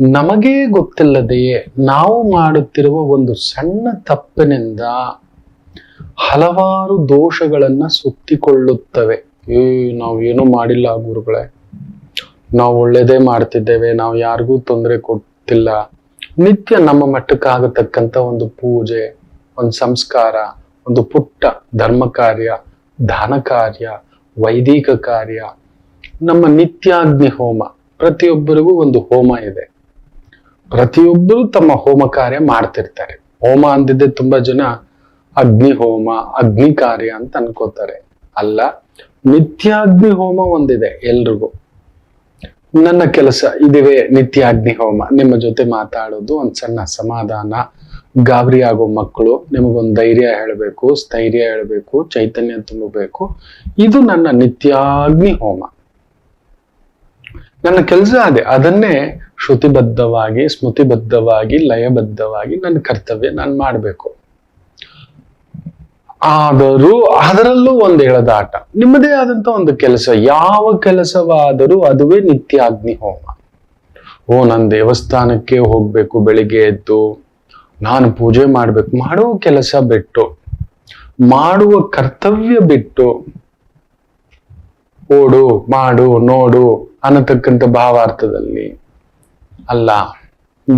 ನಮಗೇ ಗೊತ್ತಿಲ್ಲದೆಯೇ ನಾವು ಮಾಡುತ್ತಿರುವ ಒಂದು ಸಣ್ಣ ತಪ್ಪಿನಿಂದ ಹಲವಾರು ದೋಷಗಳನ್ನ ಸುತ್ತಿಕೊಳ್ಳುತ್ತವೆ. ಏ, ನಾವು ಏನೂ ಮಾಡಿಲ್ಲ ಗುರುಗಳೇ. ನಾವು ಒಳ್ಳೇದೇ ಮಾಡ್ತಿದ್ದೇವೆ, ನಾವು ಯಾರಿಗೂ ತೊಂದರೆ ಕೊಡ್ತಿಲ್ಲ ನಿತ್ಯ ನಮ್ಮ ಮಟ್ಟಕ್ಕಾಗತಕ್ಕಂತ ಒಂದು ಪೂಜೆ, ಒಂದು ಸಂಸ್ಕಾರ, ಒಂದು ಪುಟ್ಟ ಧರ್ಮ ಕಾರ್ಯ, ದಾನ ಕಾರ್ಯ, ವೈದಿಕ ಕಾರ್ಯ, ನಮ್ಮ ನಿತ್ಯಾಗ್ನಿ ಹೋಮ. ಪ್ರತಿಯೊಬ್ಬರಿಗೂ ಒಂದು ಹೋಮ ಇದೆ. ಪ್ರತಿಯೊಬ್ಬರು ತಮ್ಮ ಹೋಮ ಕಾರ್ಯ ಮಾಡ್ತಿರ್ತಾರೆ. ಹೋಮ ಅಂದಿದ್ದೆ ತುಂಬಾ ಜನ ಅಗ್ನಿ ಹೋಮ, ಅಗ್ನಿ ಕಾರ್ಯ ಅಂತ ಅನ್ಕೋತಾರೆ. ಅಲ್ಲ, ನಿತ್ಯಾಗ್ನಿ ಹೋಮ ಒಂದಿದೆ ಎಲ್ರಿಗೂ. ನನ್ನ ಕೆಲಸ ಇದುವೇ ನಿತ್ಯ ಅಗ್ನಿ ಹೋಮ. ನಿಮ್ಮ ಜೊತೆ ಮಾತಾಡೋದು ಒಂದ್ ಸಣ್ಣ ಸಮಾಧಾನ. ಗಾಬರಿ ಆಗೋ ಮಕ್ಕಳು ನಿಮಗೊಂದು ಧೈರ್ಯ ಹೇಳಬೇಕು, ಸ್ಥೈರ್ಯ ಹೇಳಬೇಕು, ಚೈತನ್ಯ ತುಂಬಬೇಕು. ಇದು ನನ್ನ ನಿತ್ಯಾಗ್ನಿ ಹೋಮ. ನನ್ನ ಕೆಲಸ ಅದೇ, ಅದನ್ನೇ ಶ್ರುತಿಬದ್ಧವಾಗಿ, ಸ್ಮೃತಿಬದ್ಧವಾಗಿ, ಲಯಬದ್ಧವಾಗಿ ನನ್ನ ಕರ್ತವ್ಯ ನಾನು ಮಾಡಬೇಕು. ಆದರೂ ಅದರಲ್ಲೂ ಒಂದು ಎಳೆದಾಟ ನಿಮ್ಮದೇ ಆದಂತ ಒಂದು ಕೆಲಸ, ಯಾವ ಕೆಲಸವಾದರೂ ಅದುವೇ ನಿತ್ಯಾಗ್ನಿ ಹೋಮ. ಓ, ನಾನು ದೇವಸ್ಥಾನಕ್ಕೆ ಹೋಗ್ಬೇಕು, ಬೆಳಿಗ್ಗೆ ಎದ್ದು ನಾನು ಪೂಜೆ ಮಾಡ್ಬೇಕು, ಮಾಡೋ ಕೆಲಸ ಬಿಟ್ಟು, ಮಾಡುವ ಕರ್ತವ್ಯ ಬಿಟ್ಟು, ಓಡು, ಮಾಡು, ನೋಡು ಅನ್ನತಕ್ಕಂಥ ಭಾವಾರ್ಥದಲ್ಲಿ ಅಲ್ಲ.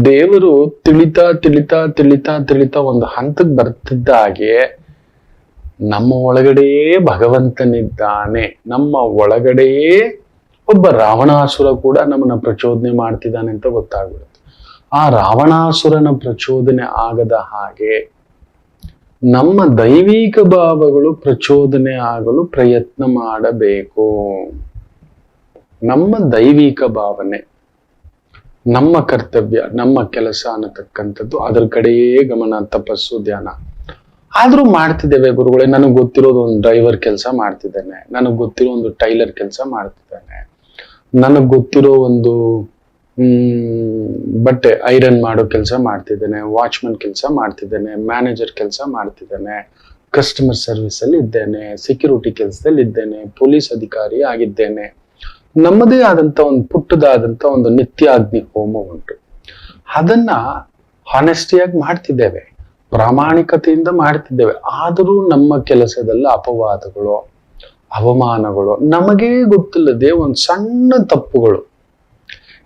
ದೇವರು ತಿಳಿತಾ ತಿಳಿತಾ ತಿಳಿತಾ ತಿಳಿತಾ ಒಂದು ಹಂತಕ್ಕೆ ಬರ್ತಿದ್ದ ಹಾಗೆ ನಮ್ಮ ಒಳಗಡೆಯೇ ಭಗವಂತನಿದ್ದಾನೆ. ನಮ್ಮ ಒಳಗಡೆಯೇ ಒಬ್ಬ ರಾವಣಾಸುರ ಕೂಡ ನಮ್ಮನ್ನ ಪ್ರಚೋದನೆ ಮಾಡ್ತಿದ್ದಾನೆ ಅಂತ ಗೊತ್ತಾಗ್ಬಿಡುತ್ತೆ. ಆ ರಾವಣಾಸುರನ ಪ್ರಚೋದನೆ ಆಗದ ಹಾಗೆ ನಮ್ಮ ದೈವಿಕ ಭಾವಗಳು ಪ್ರಚೋದನೆ ಆಗಲು ಪ್ರಯತ್ನ ಮಾಡಬೇಕು. ನಮ್ಮ ದೈವಿಕ ಭಾವನೆ, ನಮ್ಮ ಕರ್ತವ್ಯ, ನಮ್ಮ ಕೆಲಸ ಅನ್ನತಕ್ಕಂಥದ್ದು ಅದ್ರ ಕಡೆಯೇ ಗಮನ, ತಪಸ್ಸು, ಧ್ಯಾನ. ಆದ್ರೂ ಮಾಡ್ತಿದ್ದೇವೆ ಗುರುಗಳೇ, ನನಗೆ ಗೊತ್ತಿರೋದು ಒಂದು ಡ್ರೈವರ್ ಕೆಲಸ ಮಾಡ್ತಿದ್ದೇನೆ, ನನಗೆ ಗೊತ್ತಿರೋ ಒಂದು ಟೈಲರ್ ಕೆಲಸ ಮಾಡ್ತಿದ್ದೇನೆ, ನನಗೆ ಗೊತ್ತಿರೋ ಒಂದು ಬಟ್ಟೆ, ಐರನ್ ಮಾಡೋ ಕೆಲಸ ಮಾಡ್ತಿದ್ದೇನೆ ವಾಚ್ಮನ್ ಕೆಲಸ ಮಾಡ್ತಿದ್ದೇನೆ, ಮ್ಯಾನೇಜರ್ ಕೆಲಸ ಮಾಡ್ತಿದ್ದೇನೆ ಕಸ್ಟಮರ್ ಸರ್ವಿಸ್ ಅಲ್ಲಿ ಇದ್ದೇನೆ ಸೆಕ್ಯೂರಿಟಿ ಕೆಲಸದಲ್ಲಿ ಇದ್ದೇನೆ, ಪೊಲೀಸ್ ಅಧಿಕಾರಿ ಆಗಿದ್ದೇನೆ. ನಮ್ಮದೇ ಆದಂತ ಒಂದು ಪುಟ್ಟದಾದಂತ ಒಂದು ನಿತ್ಯಾಗ್ನಿ ಹೋಮ ಉಂಟು. ಅದನ್ನ ಹಾನೆಸ್ಟಿಯಾಗಿ ಮಾಡ್ತಿದ್ದೇವೆ, ಪ್ರಾಮಾಣಿಕತೆಯಿಂದ ಮಾಡ್ತಿದ್ದೇವೆ. ಆದರೂ ನಮ್ಮ ಕೆಲಸದಲ್ಲಿ ಅಪವಾದಗಳು, ಅವಮಾನಗಳು, ನಮಗೇ ಗೊತ್ತಿಲ್ಲದೆ ಒಂದು ಸಣ್ಣ ತಪ್ಪುಗಳು.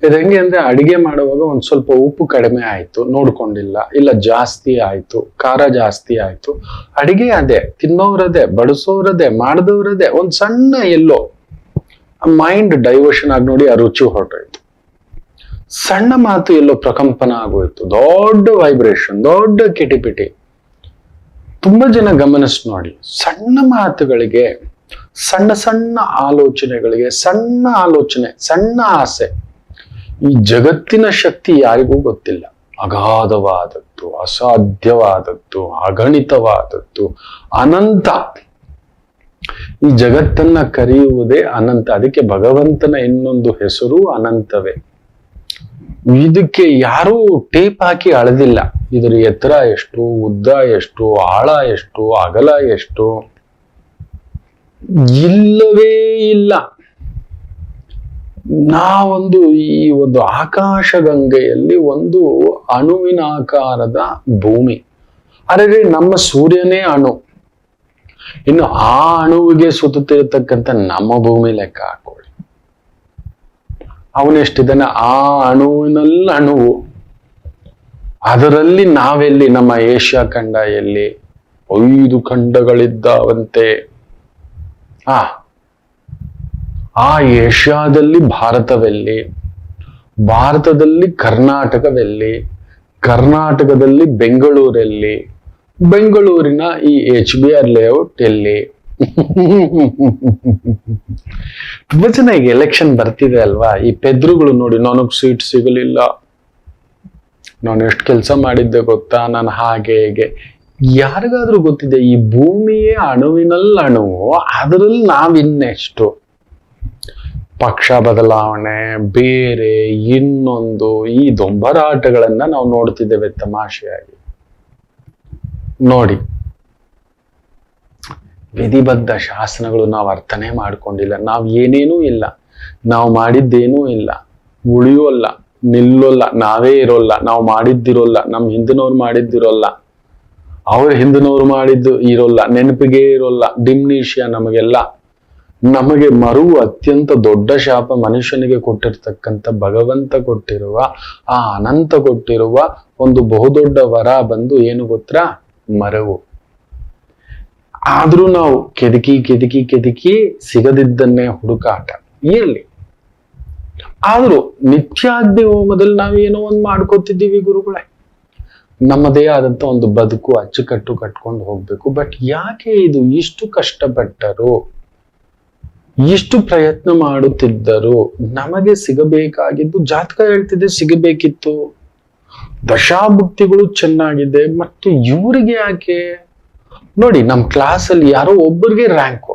ಇದು ಹೆಂಗೆ ಅಂದ್ರೆ ಅಡಿಗೆ ಮಾಡುವಾಗ ಒಂದ್ ಸ್ವಲ್ಪ ಉಪ್ಪು ಕಡಿಮೆ ಆಯ್ತು, ನೋಡ್ಕೊಂಡಿಲ್ಲ, ಇಲ್ಲ ಜಾಸ್ತಿ ಆಯ್ತು, ಖಾರ ಜಾಸ್ತಿ ಆಯ್ತು. ಅಡಿಗೆ ಅದೇ ತಿನ್ನೋರದೇ ಬಡಿಸೋರದೇ ಮಾಡಿದವರದೇ, ಒಂದ್ ಸಣ್ಣ ಎಲ್ಲೋ ಮೈಂಡ್ ಡೈವರ್ಷನ್ ಆಗಿ ನೋಡಿ ಆ ರುಚಿ ಹೊರಟೋಯ್ತು. ಸಣ್ಣ ಮಾತು ಎಲ್ಲೋ ಪ್ರಕಂಪನ ಆಗೋಯ್ತು. ದೊಡ್ಡ ವೈಬ್ರೇಷನ್ ದೊಡ್ಡ ಕಿಟಿಪಿಟಿ. ತುಂಬಾ ಜನ ಗಮನಿಸ್ ನೋಡಿ, ಸಣ್ಣ ಮಾತುಗಳಿಗೆ, ಸಣ್ಣ ಸಣ್ಣ ಆಲೋಚನೆಗಳಿಗೆ, ಸಣ್ಣ ಆಲೋಚನೆ, ಸಣ್ಣ ಆಸೆ. ಈ ಜಗತ್ತಿನ ಶಕ್ತಿ ಯಾರಿಗೂ ಗೊತ್ತಿಲ್ಲ. ಅಗಾಧವಾದದ್ದು, ಅಸಾಧ್ಯವಾದದ್ದು, ಅಗಣಿತವಾದದ್ದು, ಅನಂತ. ಈ ಜಗತ್ತನ್ನ ಕರೆಯುವುದೇ ಅನಂತ. ಅದಕ್ಕೆ ಭಗವಂತನ ಇನ್ನೊಂದು ಹೆಸರು ಅನಂತವೇ. ಇದಕ್ಕೆ ಯಾರೂ ಟೇಪ್ ಹಾಕಿ ಅಳೆದಿಲ್ಲ. ಇದರ ಎತ್ತರ ಎಷ್ಟು, ಉದ್ದ ಎಷ್ಟು, ಆಳ ಎಷ್ಟು, ಅಗಲ ಎಷ್ಟು? ಇಲ್ಲವೇ ಇಲ್ಲ. ನಾವೊಂದು ಈ ಒಂದು ಆಕಾಶಗಂಗೆಯಲ್ಲಿ ಒಂದು ಅಣುವಿನಾಕಾರದ ಭೂಮಿ. ಆದರೆ ನಮ್ಮ ಸೂರ್ಯನೇ ಅಣು. ಇನ್ನು ಆ ಅಣುವಿಗೆ ಸುತ್ತುತ್ತಿರತಕ್ಕಂಥ ನಮ್ಮ ಭೂಮಿ ಲೆಕ್ಕ ಹಾಕೊಳ್ಳಿ. ಅವನೆಷ್ಟಿದ್ದಾನೆ ಆ ಅಣುವಿನಲ್ಲಿ ಅಣುವು. ಅದರಲ್ಲಿ ನಾವೆಲ್ಲಿ? ನಮ್ಮ ಏಷ್ಯಾ ಖಂಡ ಎಲ್ಲಿ? ಐದು ಖಂಡಗಳಿದ್ದಾವಂತೆ. ಆ ಆ ಏಷ್ಯಾದಲ್ಲಿ ಭಾರತವೆಲ್ಲಿ? ಭಾರತದಲ್ಲಿ ಕರ್ನಾಟಕವೆಲ್ಲಿ? ಕರ್ನಾಟಕದಲ್ಲಿ ಬೆಂಗಳೂರಲ್ಲಿ? ಬೆಂಗಳೂರಿನ ಈ ಎಚ್ ಬಿ ಆರ್ ಲೇಔಟ್ ಎಲ್ಲಿ? ತುಂಬಾ ಚೆನ್ನಾಗಿ ಎಲೆಕ್ಷನ್ ಬರ್ತಿದೆ ಅಲ್ವಾ? ಈ ಪೆದ್ರುಗಳು ನೋಡಿ ನನಗ್ ಸೀಟ್ ಸಿಗಲಿಲ್ಲ. ನಾನು ಎಷ್ಟು ಕೆಲಸ ಮಾಡಿದ್ದೆ ಗೊತ್ತಾ? ನಾನು ಹಾಗೆ, ಹೇಗೆ. ಯಾರಿಗಾದ್ರೂ ಗೊತ್ತಿದೆ, ಈ ಭೂಮಿಯೇ ಅಣುವಿನಲ್ಲಿ ಅಣುವು. ಅದರಲ್ಲಿ ನಾವಿನ್ನೆಷ್ಟು? ಪಕ್ಷ ಬದಲಾವಣೆ, ಬೇರೆ, ಇನ್ನೊಂದು, ಈ ದೊಂಬರಾಟಗಳನ್ನ ನಾವು ನೋಡ್ತಿದ್ದೇವೆ ತಮಾಷೆಯಾಗಿ. ನೋಡಿ. ವಿಧಿಬದ್ಧ ಶಾಸನಗಳು ನಾವು ಅರ್ಥನೇ ಮಾಡ್ಕೊಂಡಿಲ್ಲ. ನಾವು ಏನೇನೂ ಇಲ್ಲ. ನಾವು ಮಾಡಿದ್ದೇನೂ ಇಲ್ಲ. ಉಳಿಯೋಲ್ಲ, ನಿಲ್ಲೋಲ್ಲ, ನಾವೇ ಇರೋಲ್ಲ. ನಾವು ಮಾಡಿದ್ದಿರೋಲ್ಲ ನಮ್ಮ ಹಿಂದಿನವ್ರು ಮಾಡಿದ್ದಿರೋಲ್ಲ. ಅವ್ರ ಹಿಂದಿನವ್ರು ಮಾಡಿದ್ದು ಇರೋಲ್ಲ, ನೆನಪಿಗೆ ಇರೋಲ್ಲ, ಡಿಮ್ನೀಷಿಯ ನಮಗೆಲ್ಲ. ನಮಗೆ ಮರು ಅತ್ಯಂತ ದೊಡ್ಡ ಶಾಪ ಮನುಷ್ಯನಿಗೆ ಕೊಟ್ಟಿರ್ತಕ್ಕಂಥ ಭಗವಂತ ಕೊಟ್ಟಿರುವ, ಆ ಅನಂತ ಕೊಟ್ಟಿರುವ ಒಂದು ಬಹುದೊಡ್ಡ ವರ ಬಂದು ಏನು ಗೊತ್ತಾ? ಮರವು. ಆದ್ರೂ ನಾವು ಕೆದಕಿ ಕೆದಕಿ ಕೆದಕಿ ಸಿಗದಿದ್ದನ್ನೇ ಹುಡುಕಾಟ ಎಲ್ಲಿ ಆದ್ರೂ ನಿತ್ಯಾಗ್ನಿ ಹೋಮದಲ್ಲಿ ನಾವೇನೋ ಒಂದು ಮಾಡ್ಕೋತಿದ್ದೀವಿ ಗುರುಗಳೇ. ನಮ್ಮದೇ ಆದಂತ ಒಂದು ಬದುಕು ಅಚ್ಚುಕಟ್ಟು ಕಟ್ಕೊಂಡು ಹೋಗ್ಬೇಕು. ಬಟ್ ಯಾಕೆ ಇದು ಇಷ್ಟು ಕಷ್ಟಪಟ್ಟರು? ಇಷ್ಟು ಪ್ರಯತ್ನ ಮಾಡುತ್ತಿದ್ದರು? ನಮಗೆ ಸಿಗಬೇಕಾಗಿದ್ದು ಜಾತಕ ಹೇಳ್ತಿದೆ ಸಿಗಬೇಕಿತ್ತು. ದಶಾಭುಕ್ತಿಗಳು ಚೆನ್ನಾಗಿದೆ ಮತ್ತೆ ಇವರಿಗೆ ಯಾಕೆ? ನೋಡಿ ನಮ್ಮ ಕ್ಲಾಸಲ್ಲಿ ಯಾರೋ ಒಬ್ಬರಿಗೆ ರ್ಯಾಂಕು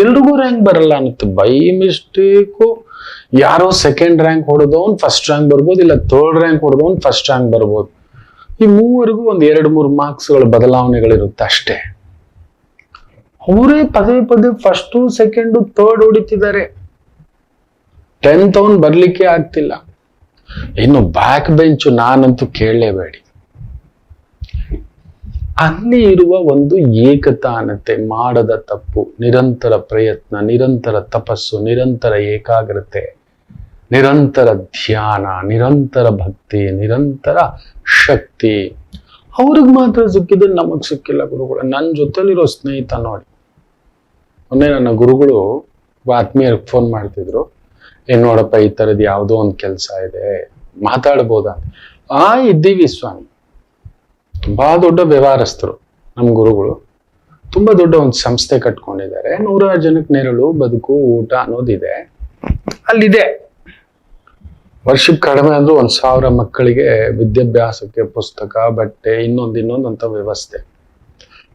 ಎಲ್ರಿಗೂ ರ್ಯಾಂಕ್ ಬರಲ್ಲ ಅನ್ನತ್ತೆ. ಬೈ ಮಿಸ್ಟೇಕು ಯಾರೋ ಸೆಕೆಂಡ್ ರ್ಯಾಂಕ್ ಹೊಡೆದವನ್ ಫಸ್ಟ್ ರ್ಯಾಂಕ್ ಬರ್ಬೋದು, ಇಲ್ಲ ಥರ್ಡ್ ರ್ಯಾಂಕ್ ಹೊಡೆದವನ್ ಫಸ್ಟ್ ರ್ಯಾಂಕ್ ಬರ್ಬೋದು. ಈ ಮೂವರಿಗೂ ಒಂದು ಎರಡು ಮೂರು ಮಾರ್ಕ್ಸ್ಗಳ ಬದಲಾವಣೆಗಳಿರುತ್ತೆ ಅಷ್ಟೇ. ಅವರೇ ಪದೇ ಪದೇ ಫಸ್ಟು ಸೆಕೆಂಡು ಥರ್ಡ್ ಹೊಡಿತಿದ್ದಾರೆ. ಟೆಂತ್ ಅವನ್ ಬರ್ಲಿಕ್ಕೆ ಆಗ್ತಿಲ್ಲ. ಇನ್ನು ಬ್ಯಾಕ್ ಬೆಂಚು ನಾನಂತೂ ಕೇಳಲೇಬೇಡಿ. ಅಲ್ಲಿ ಇರುವ ಒಂದು ಏಕತಾನತೆ ಮಾಡದ ತಪ್ಪು, ನಿರಂತರ ಪ್ರಯತ್ನ, ನಿರಂತರ ತಪಸ್ಸು, ನಿರಂತರ ಏಕಾಗ್ರತೆ, ನಿರಂತರ ಧ್ಯಾನ, ನಿರಂತರ ಭಕ್ತಿ, ನಿರಂತರ ಶಕ್ತಿ. ಅವ್ರಿಗೆ ಮಾತ್ರ ಸಿಕ್ಕಿದ್ರೆ ನಮಗ್ ಸಿಕ್ಕಿಲ್ಲ ಗುರುಗಳು. ನನ್ನ ಜೊತೆಲಿರೋ ಸ್ನೇಹಿತ ನೋಡಿ. ಮೊನ್ನೆ ನನ್ನ ಗುರುಗಳು ಆತ್ಮೀಯರಿಗೆ ಫೋನ್ ಮಾಡ್ತಿದ್ರು. ಏನ್ ನೋಡಪ್ಪ, ಈ ತರದ್ ಯಾವುದೋ ಒಂದು ಕೆಲಸ ಇದೆ. ಮಾತಾಡ್ಬೋದ? ಆ ಇದ್ದೀವಿ ಸ್ವಾಮಿ. ತುಂಬಾ ದೊಡ್ಡ ವ್ಯವಹಾರಸ್ಥರು ನಮ್ಮ ಗುರುಗಳು. ತುಂಬಾ ದೊಡ್ಡ ಒಂದು ಸಂಸ್ಥೆ ಕಟ್ಕೊಂಡಿದ್ದಾರೆ. ನೂರಾರು ಜನಕ್ಕೆ ನೆರಳು, ಬದುಕು, ಊಟ ಅನ್ನೋದಿದೆ. ಅಲ್ಲಿದೆ. ವರ್ಷಕ್ಕೆ ಕಡಿಮೆ ಅಂದ್ರೂ ಒಂದು ಸಾವಿರ ಮಕ್ಕಳಿಗೆ ವಿದ್ಯಾಭ್ಯಾಸಕ್ಕೆ ಪುಸ್ತಕ, ಬಟ್ಟೆ, ಇನ್ನೊಂದು ಇನ್ನೊಂದು ಅಂತ ವ್ಯವಸ್ಥೆ.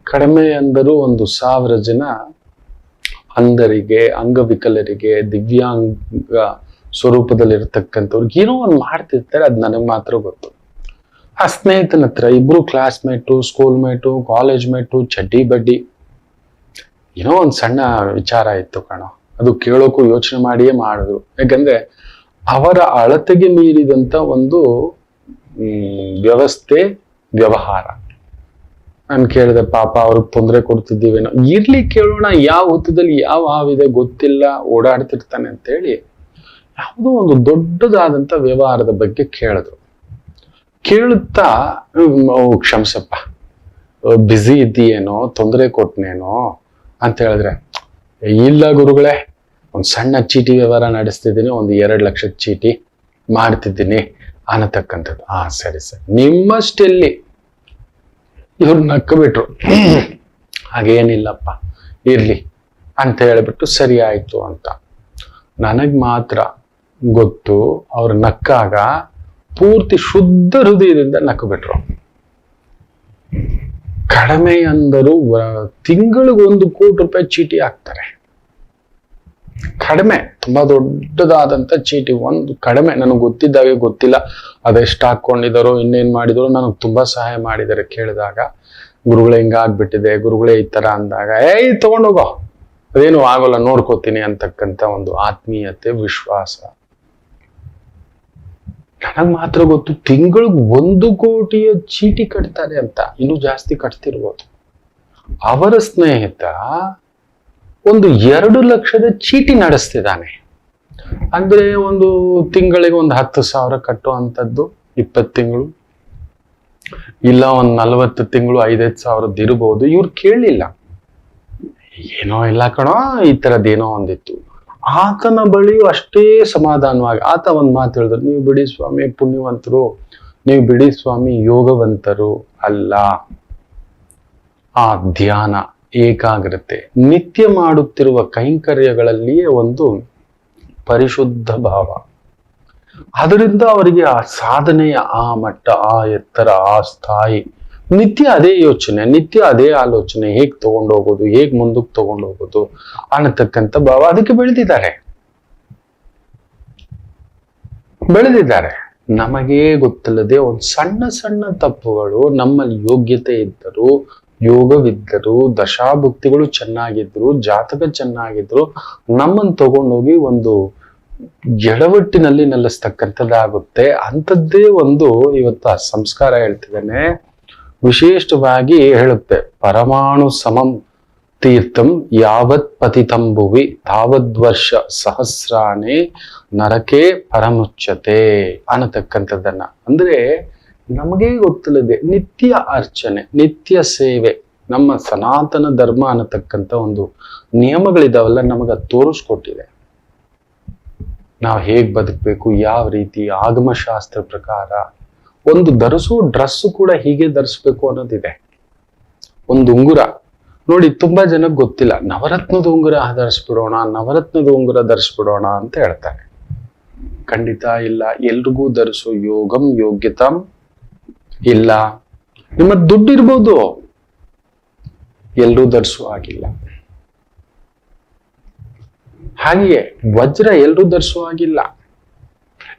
ಕಡಿಮೆ ಅಂದರೂ ಒಂದು ಸಾವಿರ ಜನ ಅಂಧರಿಗೆ ಅಂಗವಿಕಲರಿಗೆ, ದಿವ್ಯಾಂಗ ಸ್ವರೂಪದಲ್ಲಿರ್ತಕ್ಕಂಥವ್ರಿಗೆ ಏನೋ ಒಂದು ಮಾಡ್ತಿರ್ತಾರೆ, ಅದು ನನಗೆ ಮಾತ್ರ ಗೊತ್ತು. ಆ ಸ್ನೇಹಿತನ ಹತ್ರ ಇಬ್ರು classmate school mate college mate ಚಡ್ಡಿ ಬಡ್ಡಿ, ಏನೋ ಒಂದು ಸಣ್ಣ ವಿಚಾರ ಇತ್ತು ಕಣ. ಅದು ಕೇಳೋಕ್ಕೂ ಯೋಚನೆ ಮಾಡಿಯೇ ಮಾಡಿದ್ರು. ಯಾಕಂದ್ರೆ ಅವರ ಅಳತೆಗೆ ಮೀರಿದಂತ ಒಂದು ವ್ಯವಸ್ಥೆ, ವ್ಯವಹಾರ. ನಾನು ಕೇಳಿದೆ, ಪಾಪ ಅವ್ರಿಗೆ ತೊಂದರೆ ಕೊಡ್ತಿದ್ದೀವೇನೋ. ಇರ್ಲಿ ಕೇಳೋಣ, ಯಾವ ಹೊತ್ತದಲ್ಲಿ ಯಾವ ಹಾವಿದೆ ಗೊತ್ತಿಲ್ಲ, ಓಡಾಡ್ತಿರ್ತಾನೆ ಅಂತೇಳಿ ಯಾವುದೋ ಒಂದು ದೊಡ್ಡದಾದಂತ ವ್ಯವಹಾರದ ಬಗ್ಗೆ ಕೇಳಿದ್ರು. ಕೇಳುತ್ತಾ ಕ್ಷಮಿಸಪ್ಪ ಬ್ಯುಸಿ ಇದ್ದೀಯೇನೋ, ತೊಂದರೆ ಕೊಟ್ನೇನೋ? ಅಂತ ಹೇಳಿದ್ರೆ, ಇಲ್ಲ ಗುರುಗಳೇ, ಒಂದು ಸಣ್ಣ ಚೀಟಿ ವ್ಯವಹಾರ ನಡೆಸ್ತಿದ್ದೀನಿ, ಒಂದು ಎರಡು ಲಕ್ಷದ ಚೀಟಿ ಮಾಡ್ತಿದ್ದೀನಿ, ಅನ್ನತಕ್ಕಂಥದ್ದು. ಹಾ ಸರಿ, ಸರ್. ನಿಮ್ಮಷ್ಟೆಲ್ಲಿ ಇವ್ರು ನಕ್ಕ ಬಿಟ್ರು ಹಾಗೇನಿಲ್ಲಪ್ಪ, ಇರ್ಲಿ ಅಂತ ಹೇಳಿಬಿಟ್ಟು ಸರಿ ಆಯ್ತು ಅಂತ. ನನಗ್ ಮಾತ್ರ ಗೊತ್ತು ಅವ್ರು ನಕ್ಕಾಗ ಪೂರ್ತಿ ಶುದ್ಧ ಹೃದಯದಿಂದ ನಕ್ಕಬಿಟ್ರು ಕಡಿಮೆ ಅಂದರೂ ತಿಂಗಳಿಗೊಂದು ಕೋಟಿ ರೂಪಾಯಿ ಚೀಟಿ ಹಾಕ್ತಾರೆ. ಕಡಿಮೆ, ತುಂಬಾ ದೊಡ್ಡದಾದಂತ ಚೀಟಿ, ಒಂದು ಕಡಿಮೆ, ನನಗೆ ಗೊತ್ತಿದ್ದಾಗೆ ಗೊತ್ತಿಲ್ಲ. ಅದೆಷ್ಟು ಹಾಕೊಂಡಿದ್ದಾರೋ ಇನ್ನೇನ್ ಮಾಡಿದ್ರು ನನಗೆ ತುಂಬಾ ಸಹಾಯ ಮಾಡಿದ್ದಾರೆ ಕೇಳಿದಾಗ. ಗುರುಗಳೇ ಹಿಂಗಾಗ್ಬಿಟ್ಟಿದೆ ಗುರುಗಳೇ, ಈ ತರ ಅಂದಾಗ, ಏಯ್, ತಗೊಂಡೋಗೋ. ಅದೇನು ಆಗೋಲ್ಲ, ನೋಡ್ಕೋತೀನಿ, ಅಂತಕ್ಕಂಥ ಒಂದು ಆತ್ಮೀಯತೆ, ವಿಶ್ವಾಸ. ನನಗ್ ಮಾತ್ರ ಗೊತ್ತು, ತಿಂಗಳಿಗೆ ಒಂದು ಕೋಟಿಯ ಚೀಟಿ ಕಟ್ತಾರೆ ಅಂತ, ಇನ್ನೂ ಜಾಸ್ತಿ ಕಟ್ತಿರ್ಬೋದು. ಅವರ ಸ್ನೇಹಿತ ಒಂದು ಎರಡು ಲಕ್ಷದ ಚೀಟಿ ನಡೆಸ್ತಿದ್ದಾನೆ. ಅಂದ್ರೆ ಒಂದು ತಿಂಗಳಿಗೆ ಒಂದು ಹತ್ತು ಸಾವಿರ ಕಟ್ಟುವಂಥದ್ದು, ಇಪ್ಪತ್ತು ತಿಂಗಳು, ಇಲ್ಲ ಒಂದು ನಲವತ್ತು ತಿಂಗಳು, ಐದೈದು ಸಾವಿರದ್ದು ಇರಬಹುದು ಇವ್ರು ಕೇಳಲಿಲ್ಲ. ಏನೋ ಇಲ್ಲ ಕಣೋ, ಈ ಥರದ್ದೇನೋ ಒಂದಿತ್ತು. ಆತನ ಬಳಿಯೂ ಅಷ್ಟೇ ಸಮಾಧಾನವಾಗಿ, ಆತ ಒಂದು ಮಾತು ಹೇಳಿದ್ರು, ನೀವು ಬಿಡಿ ಸ್ವಾಮಿ, ಪುಣ್ಯವಂತರು, ನೀವು ಬಿಡಿ ಸ್ವಾಮಿ, ಯೋಗವಂತರು ಅಲ್ಲ. ಆ ಧ್ಯಾನ ಏಕಾಗ್ರತೆ. ನಿತ್ಯ ಮಾಡುತ್ತಿರುವ ಕೈಂಕರ್ಯಗಳಲ್ಲಿಯೇ ಒಂದು ಪರಿಶುದ್ಧ ಭಾವ. ಅದರಿಂದ ಅವರಿಗೆ ಆ ಸಾಧನೆಯ ಆ ಮಟ್ಟ, ಆ ಎತ್ತರ, ಆ ಸ್ಥಾಯಿ ನಿತ್ಯ ಅದೇ ಯೋಚನೆ, ನಿತ್ಯ ಅದೇ ಆಲೋಚನೆ, ಹೇಗ್ ತಗೊಂಡೋಗೋದು, ಹೇಗ್ ಮುಂದಕ್ಕೆ ತಗೊಂಡೋಗೋದು ಅನ್ನತಕ್ಕಂಥ ಭಾವ ಅದಕ್ಕೆ ಬೆಳೆದಿದ್ದಾರೆ. ಬೆಳೆದಿದ್ದಾರೆ. ನಮಗೇ ಗೊತ್ತಿಲ್ಲದೆ ಒಂದು ಸಣ್ಣ ಸಣ್ಣ ತಪ್ಪುಗಳು ನಮ್ಮಲ್ಲಿ ಯೋಗ್ಯತೆ ಇದ್ದರು ಯೋಗವಿದ್ದರು, ದಶಾಭುಕ್ತಿಗಳು ಚೆನ್ನಾಗಿದ್ರು, ಜಾತಕ ಚೆನ್ನಾಗಿದ್ರು ನಮ್ಮನ್ನು ತಗೊಂಡೋಗಿ ಒಂದು ಎಡವಟ್ಟಿನಲ್ಲಿ ನೆಲೆಸ್ತಕ್ಕಂಥದ್ದಾಗುತ್ತೆ ಅಂಥದ್ದೇ ಒಂದು ಇವತ್ತು ಸಂಸ್ಕಾರ ಹೇಳ್ತಿದ್ದಾನೆ. ವಿಶೇಷವಾಗಿ ಹೇಳುತ್ತೆ, ಪರಮಾಣು ಸಮಂ ತೀರ್ಥಂ ಯಾವತ್ ಪತಿತಂಬುವಿ ತಾವದ್ವರ್ಷ ಸಹಸ್ರಾಣಿ ನರಕೆ ಪರಮುಚ್ಚತೆ ಅನ್ನತಕ್ಕಂಥದ್ದನ್ನ. ಅಂದ್ರೆ ನಮಗೆ ಗೊತ್ತಿಲ್ಲದೆ ನಿತ್ಯ ಅರ್ಚನೆ, ನಿತ್ಯ ಸೇವೆ, ನಮ್ಮ ಸನಾತನ ಧರ್ಮ ಅನ್ನತಕ್ಕಂಥ ಒಂದು ನಿಯಮಗಳಿದಾವಲ್ಲ ನಮಗ ತೋರಿಸ್ಕೊಟ್ಟಿದೆ. ನಾವು ಹೇಗ್ ಬದುಕಬೇಕು, ಯಾವ ರೀತಿ ಆಗಮಶಾಸ್ತ್ರ ಪ್ರಕಾರ, ಒಂದು ಧರಿಸೋ ಡ್ರೆಸ್ ಕೂಡ ಹೀಗೆ ಧರಿಸ್ಬೇಕು ಅನ್ನೋದಿದೆ. ಒಂದು ಉಂಗುರ, ನೋಡಿ ತುಂಬಾ ಜನಕ್ಕೆ ಗೊತ್ತಿಲ್ಲ, ನವರತ್ನದ ಉಂಗುರ ಧರಿಸ್ಬಿಡೋಣ, ನವರತ್ನದ ಉಂಗುರ ಧರಿಸ್ಬಿಡೋಣ ಅಂತ ಹೇಳ್ತಾರೆ. ಖಂಡಿತ ಇಲ್ಲ, ಎಲ್ರಿಗೂ ಧರಿಸೋ ಯೋಗಂ ಯೋಗ್ಯತಂ ಇಲ್ಲ. ನಿಮ್ಮ ದುಡ್ಡು ಇರ್ಬೋದು. ಎಲ್ಲರೂ ಧರಿಸುವ ಹಾಗಿಲ್ಲ ಹಾಗೆಯೇ ವಜ್ರ ಎಲ್ಲರೂ ಧರಿಸುವ ಹಾಗಿಲ್ಲ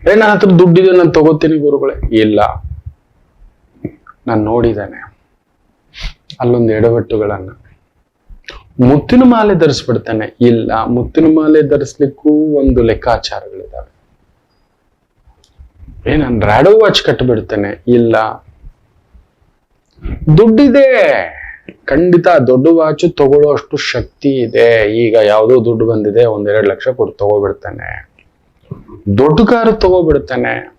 ಏ, ನನ್ನ ಹತ್ರ ದುಡ್ಡಿದೆ, ನಾನು ತಗೋತೀನಿ ಗುರುಗಳೇ. ಇಲ್ಲ. ನಾನು ನೋಡಿದ್ದೇನೆ. ಅಲ್ಲೊಂದು ಎಡವಟ್ಟುಗಳನ್ನ. ಮುತ್ತಿನ ಮಾಲೆ ಧರಿಸ್ಬಿಡ್ತಾನೆ ಇಲ್ಲ, ಮುತ್ತಿನ ಮಾಲೆ ಧರಿಸ್ಲಿಕ್ಕೂ ಒಂದು ಲೆಕ್ಕಾಚಾರಗಳಿದಾವೆ ಏ, ನಾನು ರ್ಯಾಡೋ ವಾಚ್ ಕಟ್ಟಿಬಿಡ್ತೇನೆ ಇಲ್ಲ. ದುಡ್ಡಿದೆ. ಖಂಡಿತ ದೊಡ್ಡ ವಾಚು ತಗೊಳ್ಳೋ ಅಷ್ಟು ಶಕ್ತಿ ಇದೆ. ಈಗ ಯಾವುದೋ ದುಡ್ಡು ಬಂದಿದೆ, ಒಂದೆರಡು ಲಕ್ಷ ಕೊಟ್ಟು ತಗೋಬಿಡ್ತಾನೆ. ದೊಡ್ಡ ಕಾರು ತಗೋಬಿಡ್ತಾನೆ.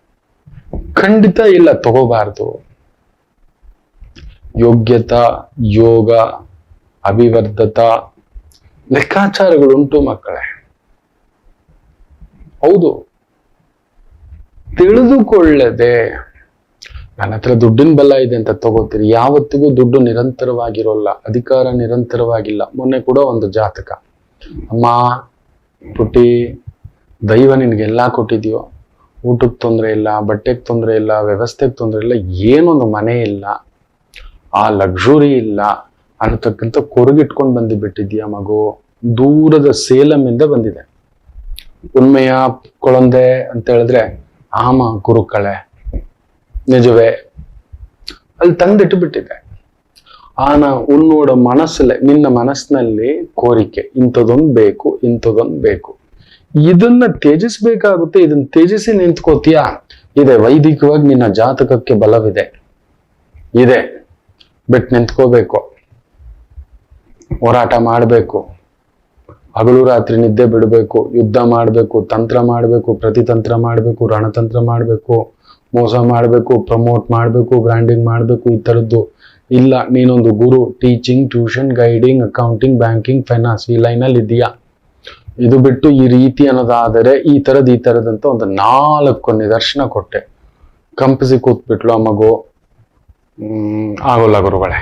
ಖಂಡಿತ ಇಲ್ಲ, ತಗೋಬಾರ್ದು. ಯೋಗ್ಯತಾ, ಯೋಗ, ಅಭಿವರ್ಧತ, ಲೆಕ್ಕಾಚಾರಗಳುಂಟು ಮಕ್ಕಳೇ. ಹೌದು. ತಿಳಿದುಕೊಳ್ಳದೆ ನನ್ನ ಹತ್ರ ದುಡ್ಡಿನ ಬಲ ಇದೆ ಅಂತ ತಗೋತೀರಿ. ಯಾವತ್ತಿಗೂ ದುಡ್ಡು ನಿರಂತರವಾಗಿರೋಲ್ಲ. ಅಧಿಕಾರ ನಿರಂತರವಾಗಿಲ್ಲ. ಮೊನ್ನೆ ಕೂಡ ಒಂದು ಜಾತಕ. ಅಮ್ಮ, ಪುಟ್ಟಿ, ದೈವ ನಿನ್ಗೆಲ್ಲಾ ಕೊಟ್ಟಿದ್ಯೋ? ಊಟಕ್ಕೆ ತೊಂದರೆ ಇಲ್ಲ, ಬಟ್ಟೆಗೆ ತೊಂದರೆ ಇಲ್ಲ, ವ್ಯವಸ್ಥೆಗೆ ತೊಂದರೆ ಇಲ್ಲ, ಏನೊಂದು ಮನೆ ಇಲ್ಲ. ಆ ಲಕ್ಸುರಿ ಇಲ್ಲ. ಅನ್ನತಕ್ಕಂಥ ಕೊರಗಿಟ್ಕೊಂಡು ಬಂದು ಬಿಟ್ಟಿದ್ಯಾ ಮಗು? ದೂರದ ಸೇಲಮಿಂದ ಬಂದಿದೆ. ಉಣ್ಮೆಯ ಕೊಳಂದೆ ಅಂತ ಹೇಳಿದ್ರೆ, ಆಮ, ಕುರುಕಳೆ. ನಿಜವೇ. ಅಲ್ಲಿ ತಂದಿಟ್ಟು ಬಿಟ್ಟಿದೆ ಆನ ಉನ್ನೋಡ ಮನಸ್ಸಲ್ಲೇ, ನಿನ್ನ ಮನಸ್ಸಿನಲ್ಲಿ ಕೋರಿಕೆ, ಇಂಥದೊಂದು ಬೇಕು ಇಂಥದೊಂದು ಬೇಕು. ಇದನ್ನ ತ್ಯಜಿಸ್ಬೇಕಾಗುತ್ತೆ, ಇದನ್ನ ತ್ಯಜಿಸಿ ನಿಂತ್ಕೋತೀಯಾ? ಇದೆ, ವೈದಿಕವಾಗಿ ನಿನ್ನ ಜಾತಕಕ್ಕೆ ಬಲವಿದೆ. ಇದೆ. ಬಿಟ್ಟು ನಿಂತ್ಕೋಬೇಕು. ಹೋರಾಟ ಮಾಡಬೇಕು. ಹಗಲು ರಾತ್ರಿ ನಿದ್ದೆ ಬಿಡಬೇಕು, ಯುದ್ಧ ಮಾಡಬೇಕು, ತಂತ್ರ ಮಾಡಬೇಕು, ಪ್ರತಿತಂತ್ರ ಮಾಡಬೇಕು, ರಣತಂತ್ರ ಮಾಡಬೇಕು. ಮೋಸ ಮಾಡಬೇಕು ಪ್ರಮೋಟ್ ಮಾಡಬೇಕು ಬ್ರ್ಯಾಂಡಿಂಗ್ ಮಾಡಬೇಕು, ಈ ಥರದ್ದು ಇಲ್ಲ. ನೀನೊಂದು ಗುರು teaching tuition guiding accounting banking finance ಈ ಲೈನಲ್ಲಿ ಇದೆಯಾ ಇದು ಬಿಟ್ಟು ಈ ರೀತಿ ಅನ್ನೋದಾದರೆ ಈ ಥರದ್ ಈ ಥರದಂತ ಒಂದು ನಾಲ್ಕು ನಿದರ್ಶನ ಕೊಟ್ಟೆ. ಕಂಪಿಸಿ ಕೂತ್ಬಿಟ್ಲು ಆ ಮಗು. ಆಗೋಲ್ಲ ಗುರುಗಳೇ.